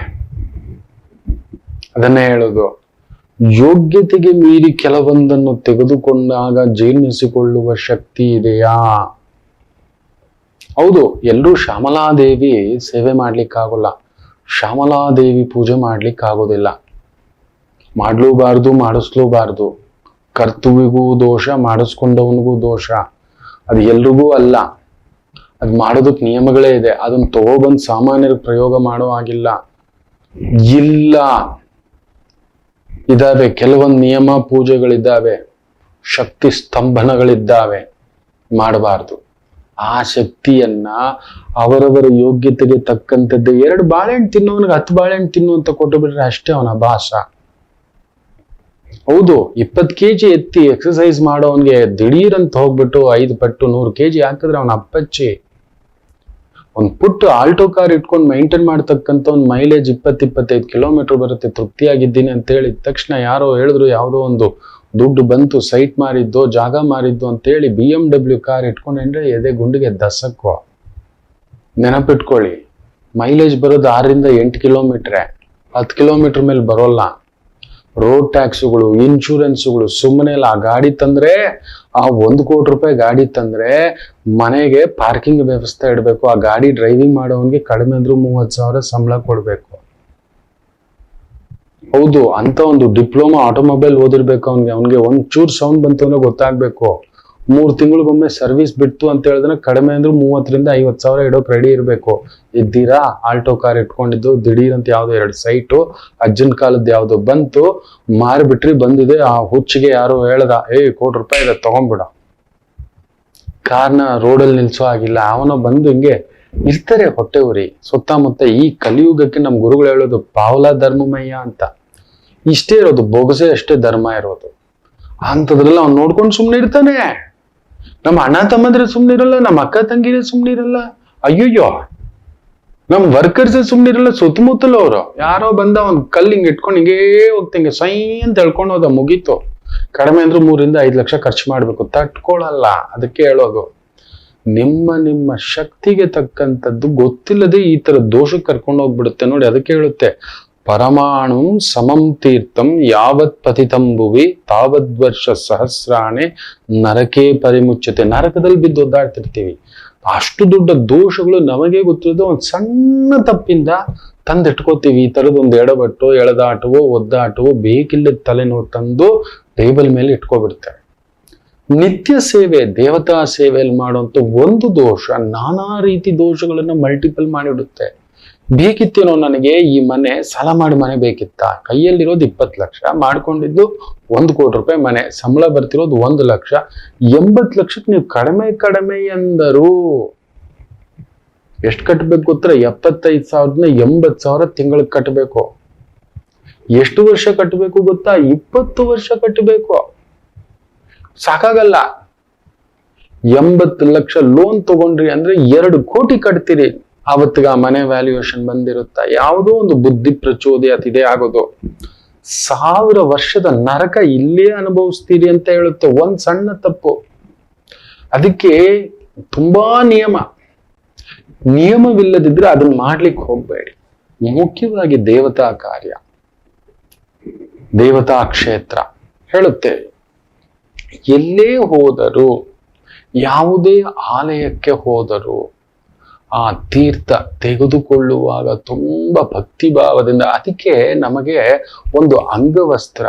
ಅದನ್ನೇ ಹೇಳೋದು. ಯೋಗ್ಯತೆಗೆ ಮೀರಿ ಕೆಲವೊಂದನ್ನು ತೆಗೆದುಕೊಂಡಾಗ ಜೀರ್ಣಿಸಿಕೊಳ್ಳುವ ಶಕ್ತಿ ಇದೆಯಾ? ಹೌದು, ಎಲ್ಲರೂ ಶ್ಯಾಮಲಾದೇವಿ ಸೇವೆ ಮಾಡ್ಲಿಕ್ಕಾಗೋಲ್ಲ. ಶ್ಯಾಮಲಾದೇವಿ ಪೂಜೆ ಮಾಡ್ಲಿಕ್ಕಾಗೋದಿಲ್ಲ. ಮಾಡ್ಲೂಬಾರ್ದು, ಮಾಡಿಸ್ಲೂಬಾರ್ದು. ಕರ್ತವ್ಯಗೂ ದೋಷ, ಮಾಡಿಸ್ಕೊಂಡವನಿಗೂ ದೋಷ. ಅದು ಎಲ್ರಿಗೂ ಅಲ್ಲ. ಅದು ಮಾಡೋದಕ್ಕೆ ನಿಯಮಗಳೇ ಇದೆ. ಅದನ್ನ ತಗೊಬಂದು ಸಾಮಾನ್ಯರಿಗೆ ಪ್ರಯೋಗ ಮಾಡೋ ಹಾಗಿಲ್ಲ. ಇಲ್ಲ. ಇದಾವೆ, ಕೆಲವೊಂದು ನಿಯಮ ಪೂಜೆಗಳಿದ್ದಾವೆ. ಶಕ್ತಿ ಸ್ತಂಭನಗಳಿದ್ದಾವೆ. ಮಾಡಬಾರ್ದು. ಆ ಶಕ್ತಿಯನ್ನ ಅವರವರ ಯೋಗ್ಯತೆಗೆ ತಕ್ಕಂಥದ್ದು. ಎರಡು ಬಾಳೆಹಣ್ಣು ತಿನ್ನೋನಿಗೆ ಹತ್ತು ಬಾಳೆಹಣ್ಣು ತಿನ್ನು ಅಂತ ಕೊಟ್ಟು ಬಿಟ್ರೆ ಅಷ್ಟೇ ಅವನ ಭಾಷ ಹೌದು, ಇಪ್ಪತ್ತು ಕೆ ಜಿ ಎತ್ತಿ ಎಕ್ಸಸೈಸ್ ಮಾಡೋವನ್ಗೆ ದಿಢೀರ್ ಅಂತ ಹೋಗ್ಬಿಟ್ಟು ಐದು ಪಟ್ಟು ನೂರು ಕೆ ಜಿ ಹಾಕಿದ್ರೆ ಅವನ ಅಪ್ಪಚ್ಚಿ. ಒಂದ್ ಪುಟ್ಟು ಆಲ್ಟೋ ಕಾರ್ ಇಟ್ಕೊಂಡು ಮೈಂಟೈನ್ ಮಾಡ್ತಕ್ಕಂಥ ಒಂದು ಮೈಲೇಜ್ ಇಪ್ಪತ್ತು ಇಪ್ಪತ್ತೈದು ಕಿಲೋಮೀಟರ್ ಬರುತ್ತೆ, ತೃಪ್ತಿಯಾಗಿದ್ದೀನಿ ಅಂತ ಹೇಳಿದ ತಕ್ಷಣ ಯಾರೋ ಹೇಳಿದ್ರು ಯಾವುದೋ ಒಂದು ದುಡ್ಡು ಬಂತು ಸೈಟ್ ಮಾರಿದ್ದು, ಜಾಗ ಮಾರಿದ್ದು ಅಂತೇಳಿ ಬಿ ಎಂ ಡಬ್ಲ್ಯೂ ಕಾರ್ ಇಟ್ಕೊಂಡ್ರೆ ಎದೆ ಗುಂಡಿಗೆ ದಸಕ್ಕೋ ನೆನಪಿಟ್ಕೊಳ್ಳಿ ಮೈಲೇಜ್ ಬರೋದು ಆರರಿಂದ ಎಂಟು ಕಿಲೋಮೀಟ್ರೆ. ಹತ್ತು ಕಿಲೋಮೀಟರ್ ಮೇಲೆ ಬರೋಲ್ಲ. ರೋಡ್ ಟ್ಯಾಕ್ಸ್ಗಳು ಇನ್ಶೂರೆನ್ಸುಗಳು ಸುಮ್ಮನೆ ಇಲ್ಲ ಆ ಗಾಡಿ ತಂದ್ರೆ, ಆ ಒಂದು ಕೋಟಿ ರೂಪಾಯಿ ಗಾಡಿ ತಂದ್ರೆ ಮನೆಗೆ ಪಾರ್ಕಿಂಗ್ ವ್ಯವಸ್ಥೆ ಇಡಬೇಕು, ಆ ಗಾಡಿ ಡ್ರೈವಿಂಗ್ ಮಾಡೋವನ್ಗೆ ಕಡಿಮೆ ಅಂದ್ರೂ ಮೂವತ್ತು ಸಾವಿರ ಸಂಬಳ ಕೊಡ್ಬೇಕು. ಹೌದು, ಅಂತ ಒಂದು ಡಿಪ್ಲೊಮಾ ಆಟೋಮೊಬೈಲ್ ಓದಿರ್ಬೇಕು ಅವ್ನಿಗೆ. ಅವ್ನಿಗೆ ಒಂದ್ ಚೂರ್ ಸೌಂಡ್ ಬಂತು ಅಂದ್ರೆ ಗೊತ್ತಾಗ್ಬೇಕು. ಮೂರ್ ತಿಂಗಳಿಗೊಮ್ಮೆ ಸರ್ವಿಸ್ ಬಿಡ್ತು ಅಂತ ಹೇಳಿದ್ರೆ ಕಡಿಮೆ ಅಂದ್ರೆ ಮೂವತ್ತರಿಂದ ಐವತ್ ಸಾವಿರ ಇಡೋಕೆ ರೆಡಿ ಇರಬೇಕು. ಇದ್ದೀರಾ? ಆಲ್ಟೋ ಕಾರ್ ಇಟ್ಕೊಂಡಿದ್ದು, ದಿಢೀರ್ ಅಂತ ಯಾವ್ದೋ ಎರಡು ಸೈಟು ಅಜ್ಜನ್ ಕಾಲದ ಯಾವ್ದು ಬಂತು, ಮಾರಿಬಿಟ್ರಿ, ಬಂದಿದೆ. ಆ ಹುಚ್ಚಿಗೆ ಯಾರು ಹೇಳ್ದ ಏ ಕೋಟಿ ರೂಪಾಯಿ ಇದೆ ತಗೊಂಡ್ಬಿಡ ಕಾರ್ನ ರೋಡಲ್ಲಿ ನಿಲ್ಸೋ ಆಗಿಲ್ಲ ಅವನ ಬಂದು ಹಿಂಗೆ ಇರ್ತಾರೆ ಹೊಟ್ಟೆ ಉರಿ. ಸುತ್ತಮುತ್ತ ಈ ಕಲಿಯುಗಕ್ಕೆ ನಮ್ ಗುರುಗಳು ಹೇಳೋದು ಪಾವಲಾ ಧರ್ಮಮಯ್ಯ ಅಂತ. ಇಷ್ಟೇ ಇರೋದು, ಬೊಗಸೆ ಅಷ್ಟೇ ಧರ್ಮ ಇರೋದು. ಅಂಥದ್ರಲ್ಲ ಅವ್ನು ನೋಡ್ಕೊಂಡು ಸುಮ್ಮನೆ ಇರ್ತಾನೆ. ನಮ್ಮ ಅಣ್ಣ ತಮ್ಮಂದ್ರೆ ಸುಮ್ಮನೆ ಇರಲ್ಲ, ನಮ್ಮ ಅಕ್ಕ ತಂಗಿರೇ ಸುಮ್ಮನೆ ಇರಲ್ಲ. ಅಯ್ಯಯ್ಯೋ. ನಮ್ ವರ್ಕರ್ಸ್ ಸುಮ್ಮನೆ ಇರಲ್ಲ, ಸುತ್ತಮುತ್ತಲು ಅವರು. ಯಾರೋ ಬಂದ ಒಂದು ಕಲ್ಲು ಹಿಂಗ್ ಇಟ್ಕೊಂಡು ಹಿಂಗೇ ಹೋಗ್ತಂಗೆ, ಸೈ ಅಂತ ಹೇಳ್ಕೊಂಡು ಹೋದ ಮುಗೀತು. ಕಡಿಮೆ ಅಂದ್ರೆ ಮೂರಿಂದ ಐದು ಲಕ್ಷ ಖರ್ಚು ಮಾಡ್ಬೇಕು, ತಟ್ಕೊಳಲ್ಲ. ಅದಕ್ಕೆ ಹೇಳೋದು, ನಿಮ್ಮ ನಿಮ್ಮ ಶಕ್ತಿಗೆ ತಕ್ಕಂಥದ್ದು ಗೊತ್ತಿಲ್ಲದೆ ಈ ತರ ದೋಷಕ್ಕೆ ಕರ್ಕೊಂಡು ಹೋಗ್ಬಿಡುತ್ತೆ ನೋಡಿ, ಅದಕ್ಕೆ ಹೇಳುತ್ತೆ. ಪರಮಾಣು ಸಮಂ ತೀರ್ಥಂ ಯಾವತ್ ಪತಿತಂಬುವಿ ತಾವದ್ವರ್ಷ ತಾವದ್ ವರ್ಷ ಸಹಸ್ರಾಣೆ ನರಕೇ ಪರಿಮುಚ್ಚತೆ ನರಕದಲ್ಲಿ ಬಿದ್ದು ಒದ್ದಾಡ್ತಿರ್ತೀವಿ. ಅಷ್ಟು ದೊಡ್ಡ ದೋಷಗಳು ನಮಗೆ ಗೊತ್ತಿರೋದು ಒಂದು ಸಣ್ಣ ತಪ್ಪಿಂದ ತಂದಿಟ್ಕೋತೀವಿ. ಈ ಥರದ ಒಂದು ಎಡಬಟ್ಟು, ಎಳೆದಾಟವೋ, ಒದ್ದಾಟವೋ ಬೇಕಿಲ್ಲದ ತಲೆನೋವು ತಂದು ಟೇಬಲ್ ಮೇಲೆ ಇಟ್ಕೊಬಿಡ್ತಾರೆ ನಿತ್ಯ ಸೇವೆ, ದೇವತಾ ಸೇವೆಯಲ್ಲಿ ಮಾಡುವಂತ ಒಂದು ದೋಷ ನಾನಾ ರೀತಿ ದೋಷಗಳನ್ನು ಮಲ್ಟಿಪಲ್ ಮಾಡಿಬಿಡುತ್ತೆ. ಬೇಕಿತ್ತೇನೋ ನನಗೆ ಈ ಮನೆ, ಸಾಲ ಮಾಡಿ ಮನೆ ಬೇಕಿತ್ತ? ಕೈಯಲ್ಲಿರೋದು ಇಪ್ಪತ್ತು ಲಕ್ಷ, ಮಾಡ್ಕೊಂಡಿದ್ದು ಒಂದು ಕೋಟಿ ರೂಪಾಯಿ ಮನೆ, ಸಂಬಳ ಬರ್ತಿರೋದು ಒಂದು ಲಕ್ಷ. ಎಂಬತ್ತು ಲಕ್ಷಕ್ಕೆ ನೀವು ಕಡಿಮೆ ಕಡಿಮೆ ಎಂದರು. ಎಷ್ಟು ಕಟ್ಟಬೇಕು ಗೊತ್ತರ ಎಪ್ಪತ್ತೈದು ಸಾವಿರದ ಎಂಬತ್ತು ಸಾವಿರ ತಿಂಗಳಿಗೆ ಕಟ್ಟಬೇಕು ಎಷ್ಟು ವರ್ಷ ಕಟ್ಟಬೇಕು ಗೊತ್ತಾ? ಇಪ್ಪತ್ತು ವರ್ಷ ಕಟ್ಟಬೇಕು ಸಾಕಾಗಲ್ಲ. ಎಂಬತ್ತು ಲಕ್ಷ ಲೋನ್ ತಗೊಂಡ್ರಿ ಅಂದ್ರೆ ಎರಡು ಕೋಟಿ ಕಟ್ತೀರಿ. ಆವತ್ತಿಗೆ ಆ ಮನೆ ವ್ಯಾಲ್ಯೂಯೇಷನ್ ಬಂದಿರುತ್ತಾ? ಯಾವುದೋ ಒಂದು ಬುದ್ಧಿ ಪ್ರಚೋದಯ ಅತಿದೇ ಆಗೋದು. ಸಾವಿರ ವರ್ಷದ ನರಕ ಇಲ್ಲೇ ಅನುಭವಿಸ್ತೀರಿ ಅಂತ ಹೇಳುತ್ತೆ ಒಂದ್ ಸಣ್ಣ ತಪ್ಪು. ಅದಕ್ಕೆ ತುಂಬಾ ನಿಯಮ. ನಿಯಮವಿಲ್ಲದಿದ್ರೆ ಅದನ್ನ ಮಾಡ್ಲಿಕ್ಕೆ ಹೋಗ್ಬೇಡಿ. ಮುಖ್ಯವಾಗಿ ದೇವತಾ ಕಾರ್ಯ. ದೇವತಾ ಕ್ಷೇತ್ರ. ಹೇಳುತ್ತೆ. ಎಲ್ಲೇ ಹೋದರೂ, ಯಾವುದೇ ಆಲಯಕ್ಕೆ ಹೋದರೂ ಆ ತೀರ್ಥ ತೆಗೆದುಕೊಳ್ಳುವಾಗ ತುಂಬಾ ಭಕ್ತಿಭಾವದಿಂದ ಅದಕ್ಕೆ ನಮಗೆ ಒಂದು ಅಂಗವಸ್ತ್ರ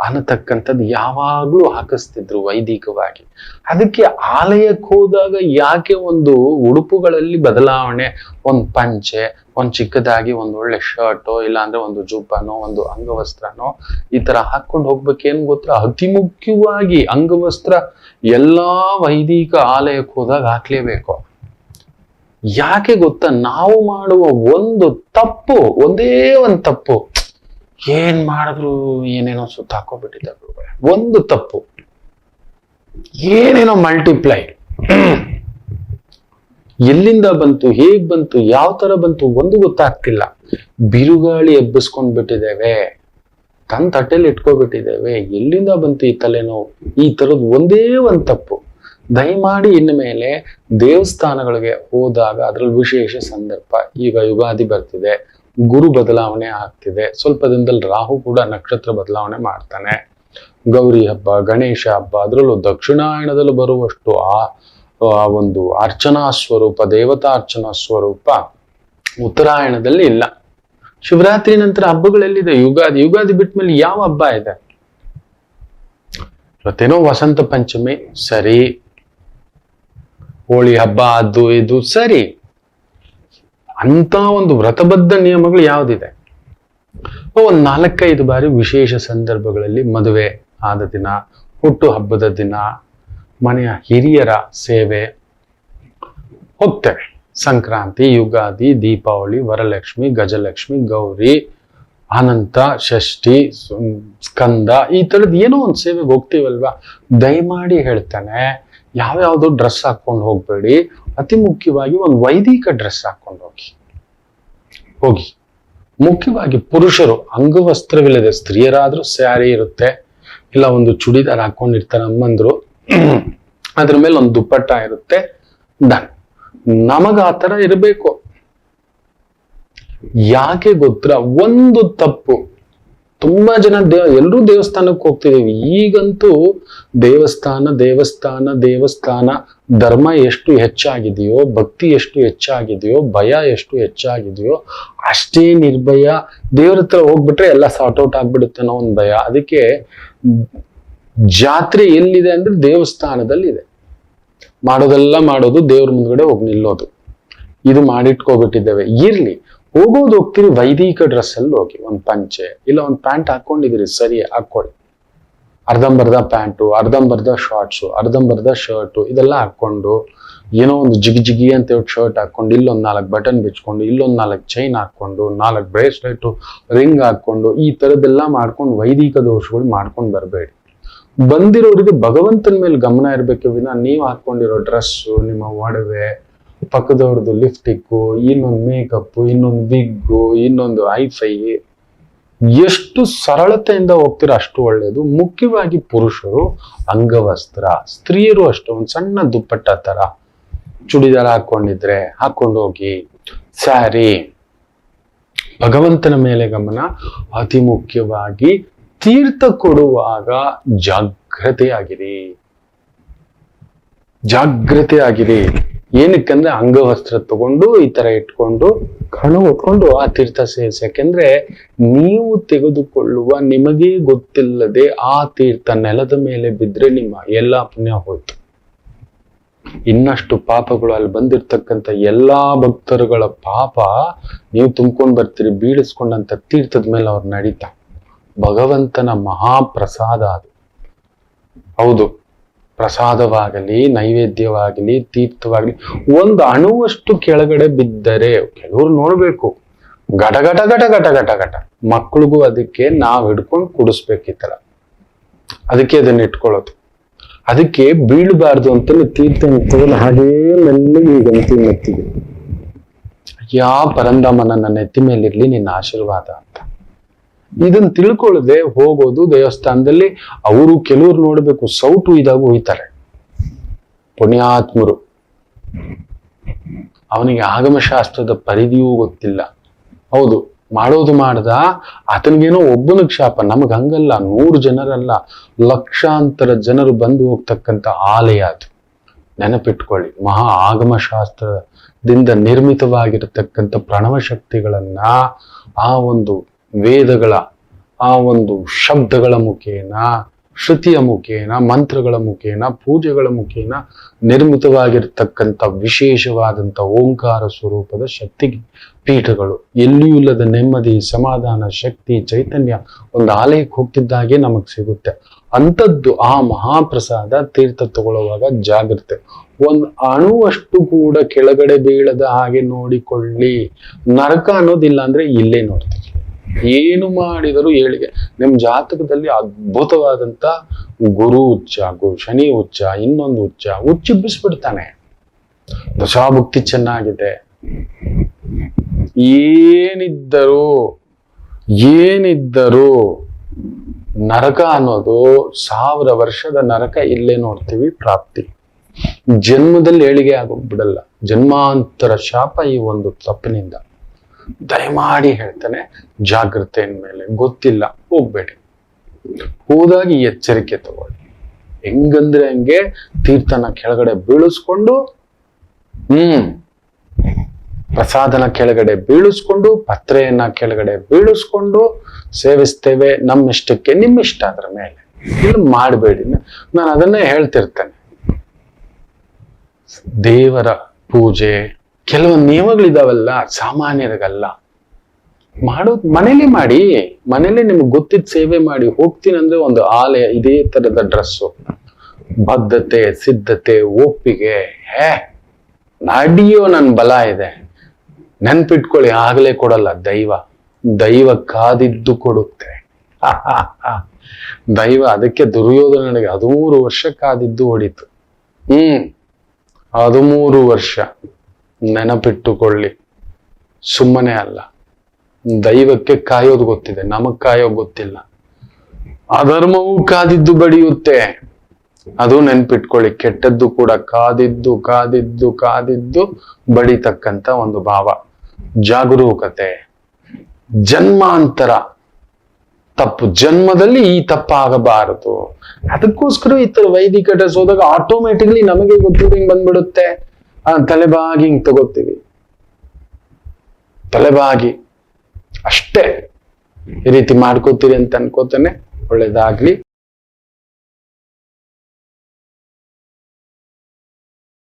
ಅನ್ನತಕ್ಕಂಥದ್ದು ಯಾವಾಗ್ಲೂ ಹಾಕಿಸ್ತಿದ್ರು ವೈದಿಕವಾಗಿ. ಅದಕ್ಕೆ ಆಲಯಕ್ಕೆ ಹೋದಾಗ ಯಾಕೆ ಒಂದು ಉಡುಪುಗಳಲ್ಲಿ ಬದಲಾವಣೆ, ಒಂದು ಪಂಚೆ, ಒಂದು ಚಿಕ್ಕದಾಗಿ ಒಂದು ಒಳ್ಳೆ ಶರ್ಟೋ, ಇಲ್ಲಾಂದ್ರೆ ಒಂದು ಜುಬ್ಬನೋ ಒಂದು ಅಂಗವಸ್ತ್ರನೋ ಈ ತರ ಹಾಕೊಂಡು ಹೋಗ್ಬೇಕೇನು ಗೊತ್ತಾ? ಅತಿ ಮುಖ್ಯವಾಗಿ ಅಂಗವಸ್ತ್ರ ಎಲ್ಲಾ ವೈದಿಕ ಆಲಯಕ್ಕೆ ಹೋದಾಗ ಹಾಕ್ಲೇಬೇಕು. ಯಾಕೆ ಗೊತ್ತಾ? ನಾವು ಮಾಡುವ ಒಂದು ತಪ್ಪು, ಒಂದೇ ಒಂದು ತಪ್ಪು. ಏನ್ ಮಾಡಿದ್ರು ಏನೇನೋ ಸುತ್ತ ಹಾಕೋಬಿಟ್ಟಿದ್ದಾರೆ ಒಂದು ತಪ್ಪು. ಏನೇನೋ ಮಲ್ಟಿಪ್ಲೈ ಎಲ್ಲಿಂದ ಬಂತು, ಹೇಗ್ ಬಂತು, ಯಾವ ತರ ಬಂತು ಒಂದು ಗೊತ್ತಾಗ್ತಿಲ್ಲ. ಬಿರುಗಾಳಿ ಎಬ್ಬಿಸ್ಕೊಂಡ್ ಬಿಟ್ಟಿದ್ದೇವೆ ತನ್ನ ತಟ್ಟೆಲಿ ಇಟ್ಕೊಬಿಟ್ಟಿದ್ದೇವೆ. ಎಲ್ಲಿಂದ ಬಂತು ಈ ತಲೆನೋವು? ಈ ತರದ್ ಒಂದೇ ಒಂದ್ ತಪ್ಪು. ದಯಮಾಡಿ ಇನ್ನು ಮೇಲೆ ದೇವಸ್ಥಾನಗಳಿಗೆ ಹೋದಾಗ ಅದ್ರಲ್ಲಿ ವಿಶೇಷ ಸಂದರ್ಭ. ಈಗ ಯುಗಾದಿ ಬರ್ತಿದೆ, ಗುರು ಬದಲಾವಣೆ ಆಗ್ತಿದೆ. ಸ್ವಲ್ಪ ದಿನದಲ್ಲಿ ರಾಹು ಕೂಡ ನಕ್ಷತ್ರ ಬದಲಾವಣೆ ಮಾಡ್ತಾನೆ. ಗೌರಿ ಹಬ್ಬ, ಗಣೇಶ ಹಬ್ಬ, ಅದರಲ್ಲೂ ದಕ್ಷಿಣಾಯಣದಲ್ಲಿ ಬರುವಷ್ಟು ಆ ಆ ಒಂದು ಅರ್ಚನಾ ಸ್ವರೂಪ, ದೇವತಾ ಅರ್ಚನಾ ಸ್ವರೂಪ ಉತ್ತರಾಯಣದಲ್ಲಿ ಇಲ್ಲ. ಶಿವರಾತ್ರಿ ನಂತರ ಹಬ್ಬಗಳಲ್ಲಿದೆ ಯುಗಾದಿ. ಯುಗಾದಿ ಬಿಟ್ಮೇಲೆ ಯಾವ ಹಬ್ಬ ಇದೆ? ಇವತ್ತೇನೋ ವಸಂತ ಪಂಚಮಿ, ಸರಿ. ಹೋಳಿ ಹಬ್ಬ, ಅದು ಇದು, ಸರಿ. ಅಂತ ಒಂದು ವ್ರತಬದ್ಧ ನಿಯಮಗಳು ಯಾವ್ದಿದೆ? ಒಂದ್ ನಾಲ್ಕೈದು ಬಾರಿ ವಿಶೇಷ ಸಂದರ್ಭಗಳಲ್ಲಿ ಮದುವೆ ಆದ ದಿನ, ಹುಟ್ಟು ಹಬ್ಬದ ದಿನ, ಮನೆಯ ಹಿರಿಯರ ಸೇವೆ, ಹೋಗ್ತೇವೆ. ಸಂಕ್ರಾಂತಿ, ಯುಗಾದಿ, ದೀಪಾವಳಿ, ವರಲಕ್ಷ್ಮಿ, ಗಜಲಕ್ಷ್ಮಿ, ಗೌರಿ, ಅನಂತ, ಷಷ್ಠಿ, ಸ್ಕಂದ, ಈ ತರದ್ ಏನೋ ಒಂದು ಸೇವೆಗೆ ಹೋಗ್ತೀವಲ್ವಾ? ದಯಮಾಡಿ ಹೇಳ್ತಾನೆ ಯಾವ್ಯಾವ್ದು ಡ್ರೆಸ್ ಹಾಕೊಂಡು ಹೋಗ್ಬೇಡಿ. ಅತಿ ಮುಖ್ಯವಾಗಿ ಒಂದು ವೈದಿಕ ಡ್ರೆಸ್ ಹಾಕೊಂಡು ಹೋಗಿ. ಹೋಗಿ. ಮುಖ್ಯವಾಗಿ ಪುರುಷರು ಅಂಗವಸ್ತ್ರವಿಲ್ಲದೆ ಸ್ತ್ರೀಯರಾದ್ರೂ ಸ್ಯಾರಿ ಇರುತ್ತೆ. ಇಲ್ಲ ಒಂದು ಚುಡಿದಾರ ಹಾಕೊಂಡಿರ್ತಾರೆ ಅಮ್ಮಂದ್ರು ಅದ್ರ ಮೇಲೆ ಒಂದು ದುಪ್ಪಟ್ಟ ಇರುತ್ತೆ. ಡನ್ ನಮಗ ಆ ಇರಬೇಕು. ಯಾಕೆ ಗೊತ್ತಾ? ಒಂದು ತಪ್ಪು. ತುಂಬಾ ಜನ ದೇವ, ಎಲ್ಲರೂ ದೇವಸ್ಥಾನಕ್ಕೆ ಹೋಗ್ತಿದೀವಿ. ಈಗಂತೂ ದೇವಸ್ಥಾನ ದೇವಸ್ಥಾನ ದೇವಸ್ಥಾನ, ಧರ್ಮ ಎಷ್ಟು ಹೆಚ್ಚಾಗಿದೆಯೋ, ಭಕ್ತಿ ಎಷ್ಟು ಹೆಚ್ಚಾಗಿದೆಯೋ, ಭಯ ಎಷ್ಟು ಹೆಚ್ಚಾಗಿದೆಯೋ, ಅಷ್ಟೇ ನಿರ್ಭಯ. ದೇವ್ರ ಹತ್ರ ಹೋಗ್ಬಿಟ್ರೆ ಎಲ್ಲ ಸಾರ್ಟ್ ಔಟ್ ಆಗ್ಬಿಡುತ್ತೆ ಅನ್ನೋ ಒಂದು ಭಯ. ಅದಕ್ಕೆ ಜಾತ್ರೆ ಎಲ್ಲಿದೆ ಅಂದ್ರೆ ದೇವಸ್ಥಾನದಲ್ಲಿದೆ. ಮಾಡೋದೆಲ್ಲ ಮಾಡೋದು ದೇವ್ರ ಮುಂದ್ಗಡೆ ಹೋಗಿ ನಿಲ್ಲೋದು. ಇದು ಮಾಡಿಟ್ಕೋಬಿಟ್ಟಿದ್ದೇವೆ. ಇರ್ಲಿ ಹೋಗೋದು ಹೋಗ್ತೀರಿ ವೈದಿಕ ಡ್ರೆಸ್ ಅಲ್ಲಿ ಹೋಗಿ. ಒಂದು ಪಂಚೆ, ಇಲ್ಲ ಒಂದು ಪ್ಯಾಂಟ್ ಹಾಕೊಂಡಿದಿರಿ ಸರಿ ಹಾಕೊಳ್ಳಿ ಅರ್ಧಂಬರ್ಧ ಪ್ಯಾಂಟು, ಅರ್ಧಂಬರ್ಧ ಶಾರ್ಟ್ಸು ಅರ್ಧಂಬರ್ಧ ಶರ್ಟು ಇದೆಲ್ಲ ಹಾಕೊಂಡು ಏನೋ ಒಂದು ಜಿಗಿ ಜಿಗಿ ಅಂತ ಹೇಳಿ ಶರ್ಟ್ ಹಾಕೊಂಡು ಇಲ್ಲೊಂದು ನಾಲ್ಕು ಬಟನ್ ಬಿಚ್ಕೊಂಡು, ಇಲ್ಲೊಂದು ನಾಲ್ಕು ಚೈನ್ ಹಾಕೊಂಡು ನಾಲ್ಕು ಬ್ರೇಸ್ಲೆಟ್ ರಿಂಗ್ ಹಾಕೊಂಡು ಈ ಥರದ್ದೆಲ್ಲ ಮಾಡ್ಕೊಂಡು ವೈದಿಕ ದೋಷಗಳು ಮಾಡ್ಕೊಂಡು ಬರಬೇಡಿ. ಬಂದಿರೋರಿಗೆ ಭಗವಂತನ ಮೇಲೆ ಗಮನ ಇರಬೇಕು ವಿನ. ನೀವು ಹಾಕೊಂಡಿರೋ ಡ್ರೆಸ್ಸು ನಿಮ್ಮ ಒಡವೆ ಪಕ್ಕದವ್ರದ್ದು ಲಿಫ್ಟಿಕ್ಕು ಇನ್ನೊಂದು ಮೇಕಪ್ ಇನ್ನೊಂದು ವಿಗ್ಗು ಇನ್ನೊಂದು ಐಫೈ ಎಷ್ಟು ಸರಳತೆಯಿಂದ ಹೋಗ್ತೀರ ಅಷ್ಟು ಒಳ್ಳೇದು. ಮುಖ್ಯವಾಗಿ ಪುರುಷರು ಅಂಗವಸ್ತ್ರ, ಸ್ತ್ರೀಯರು ಅಷ್ಟು, ಒಂದು ಸಣ್ಣ ದುಪ್ಪಟ್ಟ ತರ ಚುಡಿದಾರ ಹಾಕೊಂಡಿದ್ರೆ ಹಾಕೊಂಡು ಹೋಗಿ ಸ್ಯಾರಿ ಭಗವಂತನ ಮೇಲೆ ಗಮನ ಅತಿ ಮುಖ್ಯವಾಗಿ ತೀರ್ಥ ಕೊಡುವಾಗ ಜಾಗ್ರತೆ ಆಗಿರಿ ಜಾಗ್ರತೆ ಆಗಿರಿ ಏನಕ್ಕಂದ್ರೆ ಅಂಗವಸ್ತ್ರ ತಗೊಂಡು, ಈ ತರ ಇಟ್ಕೊಂಡು, ಕಣ ಒಟ್ಕೊಂಡು ಆ ತೀರ್ಥ ಸೇರಿಸಿ ನೀವು ತೆಗೆದುಕೊಳ್ಳುವ ನಿಮಗೆ ಗೊತ್ತಿಲ್ಲದೆ ಆ ತೀರ್ಥ ನೆಲದ ಮೇಲೆ ಬಿದ್ರೆ ನಿಮ್ಮ ಎಲ್ಲಾ ಪುಣ್ಯ ಹೋಯ್ತು. ಇನ್ನಷ್ಟು ಪಾಪಗಳು ಅಲ್ಲಿ ಬಂದಿರ್ತಕ್ಕಂಥ ಎಲ್ಲಾ ಭಕ್ತರುಗಳ ಪಾಪ ನೀವು ತುಂಬ್ಕೊಂಡ್ ಬರ್ತೀರಿ, ಬೀಳಿಸ್ಕೊಂಡಂತ ತೀರ್ಥದ ಮೇಲೆ ಅವ್ರು ನಡೀತಾ. ಭಗವಂತನ ಮಹಾಪ್ರಸಾದ ಅದು. ಹೌದು. ಪ್ರಸಾದವಾಗಲಿ, ನೈವೇದ್ಯವಾಗಲಿ, ತೀರ್ಥವಾಗಲಿ, ಒಂದು ಅಣುವಷ್ಟು ಕೆಳಗಡೆ ಬಿದ್ದರೆ ಕೆಲವರು ನೋಡಬೇಕು. ಘಟ ಘಟ ಘಟ ಘಟ ಘಟ ಘಟ. ಮಕ್ಳಿಗೂ ಅದಕ್ಕೆ ನಾವ್ ಹಿಡ್ಕೊಂಡು ಕುಡಿಸ್ಬೇಕು ಈ ಅದಕ್ಕೆ ಅದನ್ನ ಇಟ್ಕೊಳ್ಳೋದು. ಅದಕ್ಕೆ ಬೀಳಬಾರ್ದು ಅಂತ ತೀರ್ಥ ತಗೊಂಡು ಹಾಗೇ ಈಗ ಅಂತಿ ಮೆತ್ತಿಗೆ. ಯಾ ಪರಂದಮ್ಮನ ನನ್ನ ನೆತ್ತಿ ಮೇಲಿರ್ಲಿ ನಿನ್ನ ಆಶೀರ್ವಾದ ಅಂತ. ಇದನ್ನ ತಿಳ್ಕೊಳ್ಳದೆ ಹೋಗೋದು ದೇವಸ್ಥಾನದಲ್ಲಿ ಅವರು ಕೆಲವ್ರು ನೋಡಬೇಕು ಸೌಟು ಇದಾಗ ಹೋಯ್ತಾರೆ ಪುಣ್ಯಾತ್ಮರು. ಅವನಿಗೆ ಆಗಮಶಾಸ್ತ್ರದ ಪರಿಧಿಯೂ ಗೊತ್ತಿಲ್ಲ. ಹೌದು, ಮಾಡೋದು ಮಾಡ್ದ, ಆತನಿಗೇನೋ ಒಬ್ಬನ ಕ್ಷಾಪ, ನಮಗ್ ಹಂಗಲ್ಲ, ನೂರು ಜನರಲ್ಲ, ಲಕ್ಷಾಂತರ ಜನರು ಬಂದು ಹೋಗ್ತಕ್ಕಂಥ ಆಲಯ ಅದು. ನೆನಪಿಟ್ಕೊಳ್ಳಿ, ಮಹಾ ಆಗಮಶಾಸ್ತ್ರದಿಂದ ನಿರ್ಮಿತವಾಗಿರತಕ್ಕಂಥ ಪ್ರಣವ ಶಕ್ತಿಗಳನ್ನ ಆ ಒಂದು ವೇದಗಳ ಆ ಒಂದು ಶಬ್ದಗಳ ಮುಖೇನ, ಶ್ರುತಿಯ ಮುಖೇನ, ಮಂತ್ರಗಳ ಮುಖೇನ, ಪೂಜೆಗಳ ಮುಖೇನ ನಿರ್ಮಿತವಾಗಿರ್ತಕ್ಕಂಥ ವಿಶೇಷವಾದಂಥ ಓಂಕಾರ ಸ್ವರೂಪದ ಶಕ್ತಿ ಪೀಠಗಳು ಎಲ್ಲಿಯೂ ಇಲ್ಲದ ನೆಮ್ಮದಿ, ಸಮಾಧಾನ, ಶಕ್ತಿ, ಚೈತನ್ಯ ಒಂದು ಆಲಯಕ್ಕೆ ಹೋಗ್ತಿದ್ದಾಗೆ ನಮಗ್ ಸಿಗುತ್ತೆ. ಅಂಥದ್ದು ಆ ಮಹಾಪ್ರಸಾದ ತೀರ್ಥ ತಗೊಳ್ಳುವಾಗ ಜಾಗ್ರತೆ ಒಂದು ಅಣುವಷ್ಟು ಕೂಡ ಕೆಳಗಡೆ ಬೀಳದ ಹಾಗೆ ನೋಡಿಕೊಳ್ಳಿ. ನರಕ ಅನ್ನೋದಿಲ್ಲ ಅಂದ್ರೆ ಇಲ್ಲೇ ನೋಡ್ತೀವಿ. ಏನು ಮಾಡಿದರೂ ಏಳಿಗೆ. ನಿಮ್ ಜಾತಕದಲ್ಲಿ ಅದ್ಭುತವಾದಂತ ಗುರು ಉಚ್ಚ ಶನಿ ಉಚ್ಚ ಇನ್ನೊಂದು ಉಚ್ಚ ಉಚ್ಚಿಬ್ಬಿಸ್ಬಿಡ್ತಾನೆ ದಶಾಭುಕ್ತಿ ಚೆನ್ನಾಗಿದೆ. ಏನಿದ್ದರೂ ಏನಿದ್ದರೂ ನರಕ ಅನ್ನೋದು ಸಾವಿರ ವರ್ಷದ ನರಕ ಇಲ್ಲೇ ನೋಡ್ತೀವಿ, ಪ್ರಾಪ್ತಿ. ಜನ್ಮದಲ್ಲಿ ಏಳಿಗೆ ಆಗೋಗ್ಬಿಡಲ್ಲ ಜನ್ಮಾಂತರ ಶಾಪ ಈ ಒಂದು ತಪ್ಪಿನಿಂದ. ದಯಮಾಡಿ ಹೇಳ್ತಾನೆ, ಜಾಗ್ರತೆ ಮೇಲೆ ಗೊತ್ತಿಲ್ಲ, ಹೋಗ್ಬೇಡಿ. ಹೋದಾಗಿ ಎಚ್ಚರಿಕೆ ತಗೊಳ್ಳಿ. ಹೆಂಗಂದ್ರೆ ಹಂಗೆ ತೀರ್ಥನ ಕೆಳಗಡೆ ಬೀಳಿಸ್ಕೊಂಡು, ಹ್ಮ್, ಪ್ರಸಾದನ ಕೆಳಗಡೆ ಬೀಳಿಸ್ಕೊಂಡು, ಪತ್ರೆಯನ್ನ ಕೆಳಗಡೆ ಬೀಳಿಸ್ಕೊಂಡು ಸೇವಿಸ್ತೇವೆ ನಮ್ಮ ಇಷ್ಟಕ್ಕೆ ನಿಮ್ಮ ಇಷ್ಟ ಅದ್ರ ಮೇಲೆ. ಇಲ್ಲಿ ಮಾಡಬೇಡಿ. ನಾನು ಅದನ್ನೇ ಹೇಳ್ತಿರ್ತೇನೆ. ದೇವರ ಪೂಜೆ ಕೆಲವೊಂದು ನಿಯಮಗಳಿದಾವಲ್ಲ, ಸಾಮಾನ್ಯರಿಗಲ್ಲ. ಮಾಡೋ ಮನೇಲಿ ಮಾಡಿ, ಮನೇಲಿ ನಿಮ್ಗೆ ಗೊತ್ತಿದ್ದ ಸೇವೆ ಮಾಡಿ ಹೋಗ್ತೀನಿ ಒಂದು ಆಲಯ, ಇದೇ ತರದ ಡ್ರೆಸ್ಸು ಬದ್ಧತೆ, ಸಿದ್ಧತೆ, ಒಪ್ಪಿಗೆ. ಹೇ, ನಡಿಯೋ ನನ್ನ ಬಲ ಇದೆ. ನೆನ್ಪಿಟ್ಕೊಳ್ಳಿ, ಆಗ್ಲೇ ಕೊಡಲ್ಲ, ದೈವ. ದೈವ ಕಾದಿದ್ದು ಕೊಡುತ್ತೆ. ದೈವ ಅದಕ್ಕೆ ದುರ್ಯೋಧನನಿಗೆ ಹದಿಮೂರು ವರ್ಷ ಕಾದಿದ್ದು ಹೊಡಿತು. ಹ್ಮ್, ಹದಿಮೂರು ವರ್ಷ. ನೆನಪಿಟ್ಟುಕೊಳ್ಳಿ. ಸುಮ್ಮನೆ ಅಲ್ಲ. ದೈವಕ್ಕೆ ಕಾಯೋದು ಗೊತ್ತಿದೆ, ನಮಗ್ ಕಾಯೋ ಗೊತ್ತಿಲ್ಲ. ಅಧರ್ಮವು ಕಾದಿದ್ದು ಬಡಿಯುತ್ತೆ ಅದು ನೆನ್ಪಿಟ್ಕೊಳ್ಳಿ, ಕೆಟ್ಟದ್ದು ಕೂಡ ಕಾದಿದ್ದು ಕಾದಿದ್ದು ಕಾದಿದ್ದು ಬಡಿತಕ್ಕಂತ ಒಂದು ಭಾವ. ಜಾಗರೂಕತೆ. ಜನ್ಮಾಂತರ. ತಪ್ಪು. ಜನ್ಮದಲ್ಲಿ ಈ ತಪ್ಪಾಗಬಾರದು. ಅದಕ್ಕೋಸ್ಕರ ಈ ತರ ವೈದಿಕ ಡ್ರೆಸ್ ಹೋದಾಗ ಆಟೋಮೆಟಿಕ್ಲಿ ನಮಗೆ ಗೊತ್ತಿದ್ದಂಗೆ ಬಂದ್ಬಿಡುತ್ತೆ. ಆ ತಲೆಬಾಗಿ ಹಿಂಗ್ ತಗೋತೀವಿ. ತಲೆಬಾಗಿ. ಅಷ್ಟೇ. ಈ ರೀತಿ ಮಾಡ್ಕೋತೀರಿ ಅಂತ ಅನ್ಕೋತಾನೆ. ಒಳ್ಳೇದಾಗ್ಲಿ.